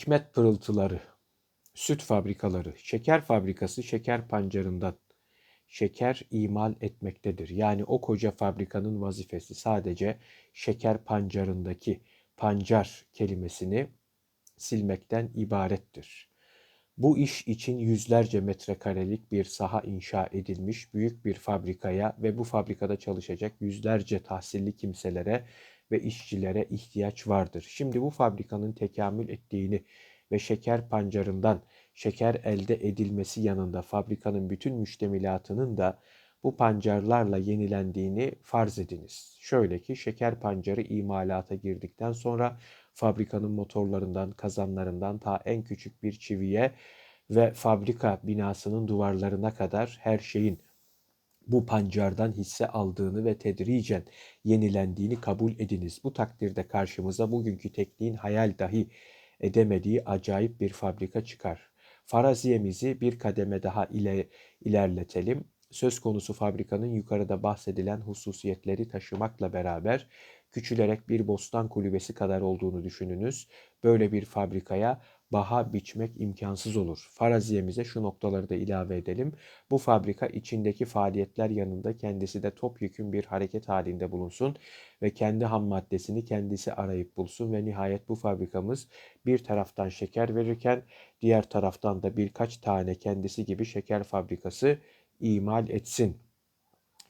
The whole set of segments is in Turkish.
hikmet pırıltıları, süt fabrikaları, şeker fabrikası şeker pancarından şeker imal etmektedir. Yani o koca fabrikanın vazifesi sadece şeker pancarındaki pancar kelimesini silmekten ibarettir. Bu iş için yüzlerce metrekarelik bir saha inşa edilmiş büyük bir fabrikaya ve bu fabrikada çalışacak yüzlerce tahsilli kimselere ve işçilere ihtiyaç vardır. Şimdi bu fabrikanın tekamül ettiğini ve şeker pancarından şeker elde edilmesi yanında fabrikanın bütün müştemilatının da bu pancarlarla yenilendiğini farz ediniz. Şöyle ki şeker pancarı imalata girdikten sonra fabrikanın motorlarından, kazanlarından ta en küçük bir çiviye ve fabrika binasının duvarlarına kadar her şeyin bu pancardan hisse aldığını ve tedricen yenilendiğini kabul ediniz. Bu takdirde karşımıza bugünkü tekniğin hayal dahi edemediği acayip bir fabrika çıkar. Faraziyemizi bir kademe daha ile ilerletelim. Söz konusu fabrikanın yukarıda bahsedilen hususiyetleri taşımakla beraber küçülerek bir bostan kulübesi kadar olduğunu düşününüz. Böyle bir fabrikaya baha biçmek imkansız olur. Faraziyemize şu noktaları da ilave edelim. Bu fabrika içindeki faaliyetler yanında kendisi de topyekün bir hareket halinde bulunsun ve kendi ham maddesini kendisi arayıp bulsun ve nihayet bu fabrikamız bir taraftan şeker verirken diğer taraftan da birkaç tane kendisi gibi şeker fabrikası imal etsin.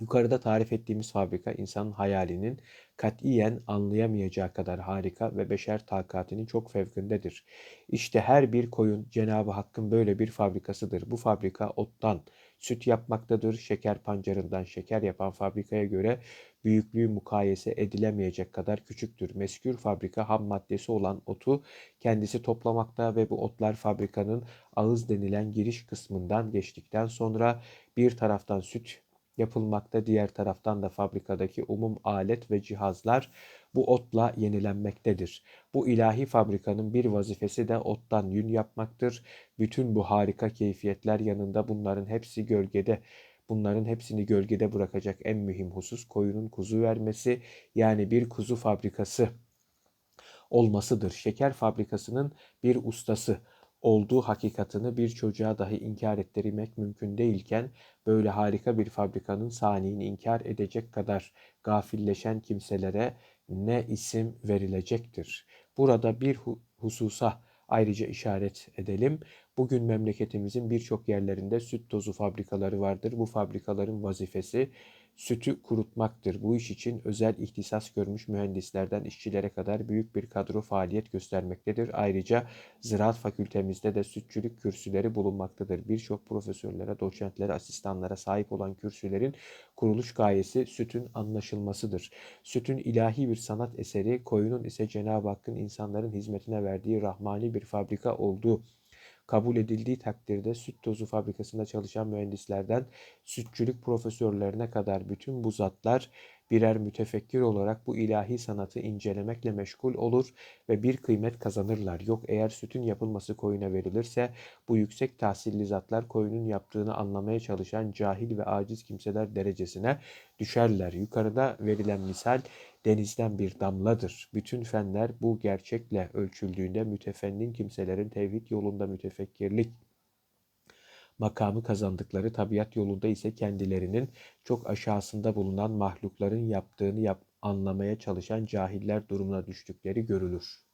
Yukarıda tarif ettiğimiz fabrika insanın hayalinin katiyen anlayamayacağı kadar harika ve beşer takatinin çok fevkindedir. İşte her bir koyun Cenab-ı Hakk'ın böyle bir fabrikasıdır. Bu fabrika ottan süt yapmaktadır. Şeker pancarından şeker yapan fabrikaya göre büyüklüğü mukayese edilemeyecek kadar küçüktür. Meskür fabrika ham maddesi olan otu kendisi toplamakta ve bu otlar fabrikanın ağız denilen giriş kısmından geçtikten sonra bir taraftan süt yapılmakta. Diğer taraftan da fabrikadaki umum alet ve cihazlar bu otla yenilenmektedir. Bu ilahi fabrikanın bir vazifesi de ottan yün yapmaktır. Bütün bu harika keyfiyetler yanında bunların hepsi gölgede Bunların hepsini gölgede bırakacak en mühim husus koyunun kuzu vermesi yani bir kuzu fabrikası olmasıdır. Şeker fabrikasının bir ustası olduğu hakikatını bir çocuğa dahi inkar ettirmek mümkün değilken böyle harika bir fabrikanın saniini inkar edecek kadar gafilleşen kimselere ne isim verilecektir? Burada bir hususa ayrıca işaret edelim. Bugün memleketimizin birçok yerlerinde süt tozu fabrikaları vardır. Bu fabrikaların vazifesi sütü kurutmaktır. Bu iş için özel ihtisas görmüş mühendislerden işçilere kadar büyük bir kadro faaliyet göstermektedir. Ayrıca ziraat fakültemizde de sütçülük kürsüleri bulunmaktadır. Birçok profesörlere, doçentlere, asistanlara sahip olan kürsülerin kuruluş gayesi sütün anlaşılmasıdır. Sütün ilahi bir sanat eseri, koyunun ise Cenab-ı Hakk'ın insanların hizmetine verdiği rahmani bir fabrika olduğu kabul edildiği takdirde süt tozu fabrikasında çalışan mühendislerden sütçülük profesörlerine kadar bütün bu zatlar birer mütefekkir olarak bu ilahi sanatı incelemekle meşgul olur ve bir kıymet kazanırlar. Yok eğer sütün yapılması koyuna verilirse bu yüksek tahsilli zatlar koyunun yaptığını anlamaya çalışan cahil ve aciz kimseler derecesine düşerler. Yukarıda verilen misal denizden bir damladır. Bütün fenler bu gerçekle ölçüldüğünde mütefennin kimselerin tevhid yolunda mütefekkirlik makamı kazandıkları tabiat yolunda ise kendilerinin çok aşağısında bulunan mahlukların yaptığını yap anlamaya çalışan cahiller durumuna düştükleri görülür.